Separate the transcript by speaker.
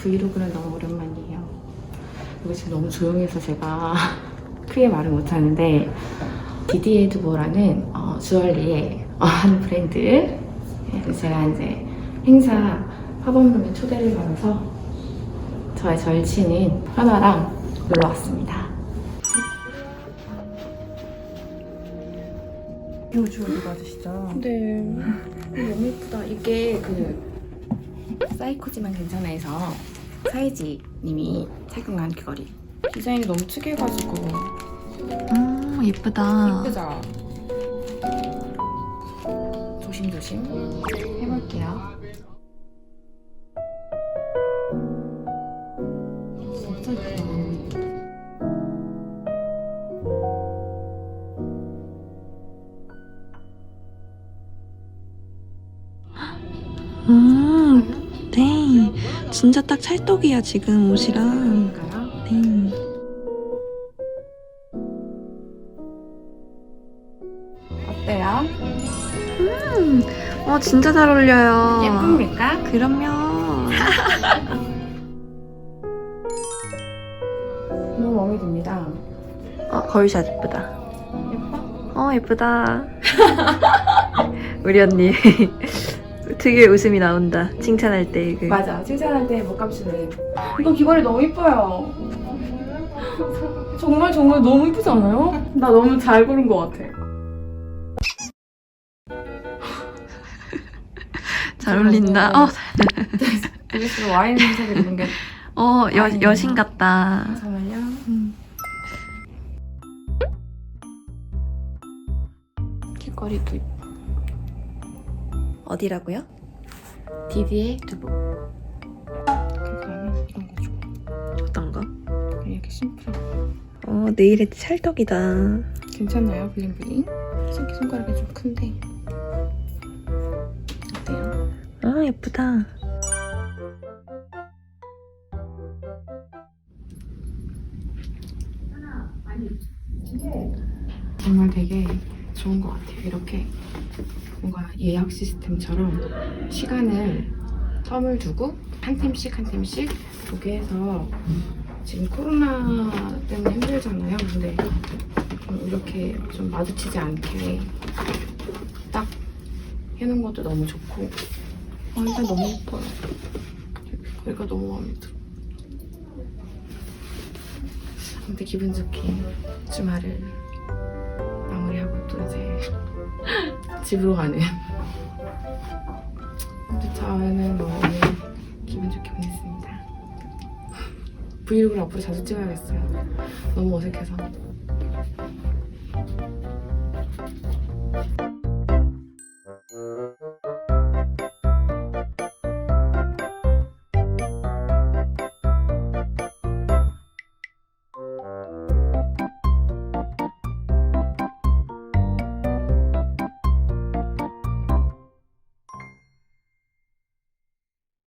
Speaker 1: 브이로그는 너무 오랜만이에요. 그리고 지금 너무 조용해서 제가 크게 말을 못하는데 디디에 두보라는 어, 주얼리의 어, 한 브랜드 네, 그래서 제가 이제 행사 팝업룸에 초대를 받아서 저의 절친인 현아랑 놀러 왔습니다.
Speaker 2: 이거 주얼리 맞으시죠?
Speaker 1: 네. 너무 예쁘다. 이게 그 사이코지만 괜찮아 해서 사이지 님이 착용한 귀걸이. 디자인이 너무 특이해가지고
Speaker 2: 음 예쁘다.
Speaker 1: 예쁘죠? 조심조심 해볼게요. 진짜 예쁘다.
Speaker 2: 음, 네. 진짜 딱 찰떡이야 지금 옷이랑. 네.
Speaker 1: 어때요?
Speaker 2: 음, 어 진짜 잘 어울려요.
Speaker 1: 예쁩니까?
Speaker 2: 그럼요.
Speaker 1: 너무 마음에 듭니다.
Speaker 2: 어 거울샷 예쁘다.
Speaker 1: 예뻐?
Speaker 2: 어 예쁘다. 우리 언니 특유의 웃음이 나온다. 칭찬할 때 그.
Speaker 1: 맞아. 칭찬할 때 못 감추는. 이거 귀걸이 너무 이뻐요. 정말 정말 너무 이쁘지 않아요? 나 너무 잘 고른 것 같아.
Speaker 2: 잘 어울린다. 어,
Speaker 1: 그래서 와인 색을 입는 게
Speaker 2: 어 여,
Speaker 1: 아니에요.
Speaker 2: 여신 같다.
Speaker 1: 잠깐만요.
Speaker 2: 음.
Speaker 1: 귀걸이도 이뻐.
Speaker 2: 어디라고요?
Speaker 1: 디디의 두부. 그거는 이런 거 좋아.
Speaker 2: 어떤 거?
Speaker 1: 이렇게 심플하고.
Speaker 2: 어 네일에 찰떡이다.
Speaker 1: 괜찮나요? 블링블링? 새끼 손가락이 좀 큰데. 어때요?
Speaker 2: 어 예쁘다.
Speaker 1: 정말 되게 좋은 것 같아요. 이렇게 뭔가 예약 시스템처럼 시간을 텀을 두고 한 팀씩 한 팀씩 보게 해서 지금 코로나 때문에 힘들잖아요. 근데 좀 이렇게 좀 마주치지 않게 딱 해놓은 것도 너무 좋고 아, 일단 너무 예뻐요. 이거 너무 마음에 들어. 아무튼 기분 좋게 주말을 또 이제 집으로 가는. 저는 뭐 오늘 기분 좋게 보냈습니다. 브이로그를 앞으로 자주 찍어야겠어요. 너무 어색해서.